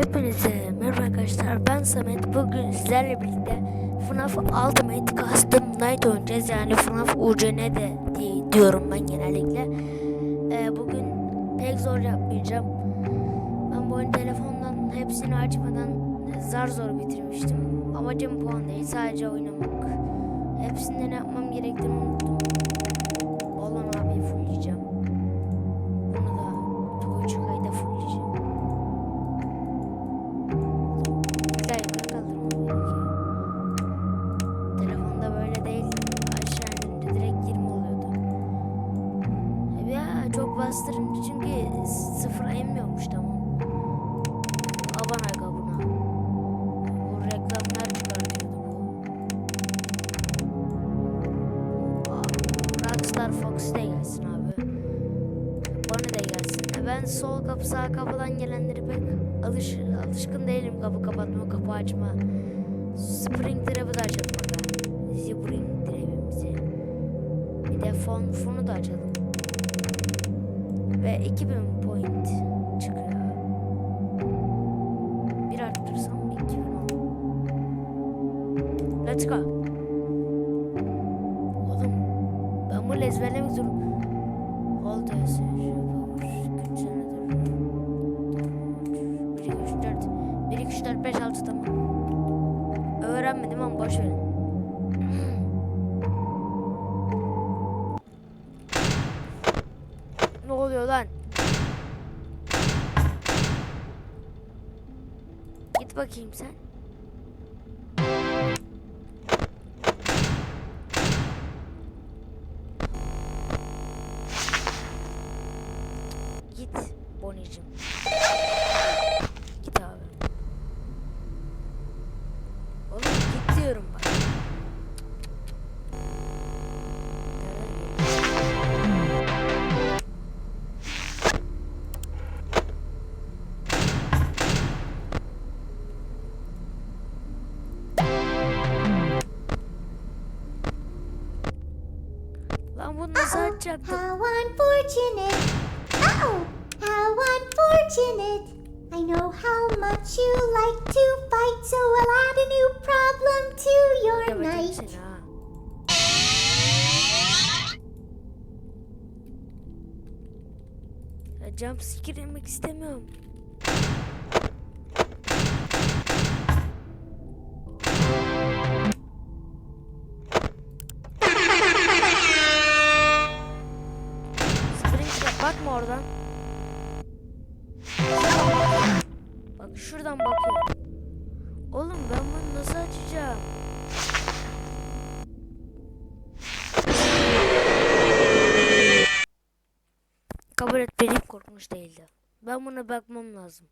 Hepinize merhaba arkadaşlar. Ben Samet. Bugün sizlerle birlikte FNAF Ultimate Custom Night oynayacağız. Yani FNAF UCN de diye diyorum ben genellikle. Ee, Bugün pek zor yapmayacağım. Ben bu oyunu telefondan hepsini açmadan zar zor bitirmiştim. Amacım puan değil sadece oynamak. Hepsinde ne yapmam gerektiğini unuttum bastırınca çünkü sıfıra inmiyormuş tamam. Aman aga. Bu reklamlar çıkartıyordu bu. Rockstar Fox da gelsin abi. Bana da gelsin. Ben sol kapı sağ kapıdan gelenleri pek alış, alışkın değilim kapı kapatma kapı açma. Spring Trap'ı da açalım aga. Spring Trap'imizi. Bir de fon, fonu da açalım. Ve 2000 point çıkıyor. Bir arttırsam 2000 olur. Let's go. Oğlum ben bunu ezberlemek zorundayım. Hold S, güç senedir. 1, 2, 3, 4. 1, 2, 3, 4, 5, 6 tamam. Öğrenmedim ama boş verin. Oluyor lan? Git bakayım sen. Git Bonnie'cim. Lan bunu nasıl açacaktım? How unfortunate. Oh, how unfortunate. I know how much you like to fight, so I'll add a new problem to your Yapacağım night. seni ha. Ya jump scare yemek istemiyorum. Bakma oradan. Bak şuradan bakıyorum. Oğlum ben bunu nasıl açacağım? Kabul et benim korkunç değildi. Ben buna bakmam lazım.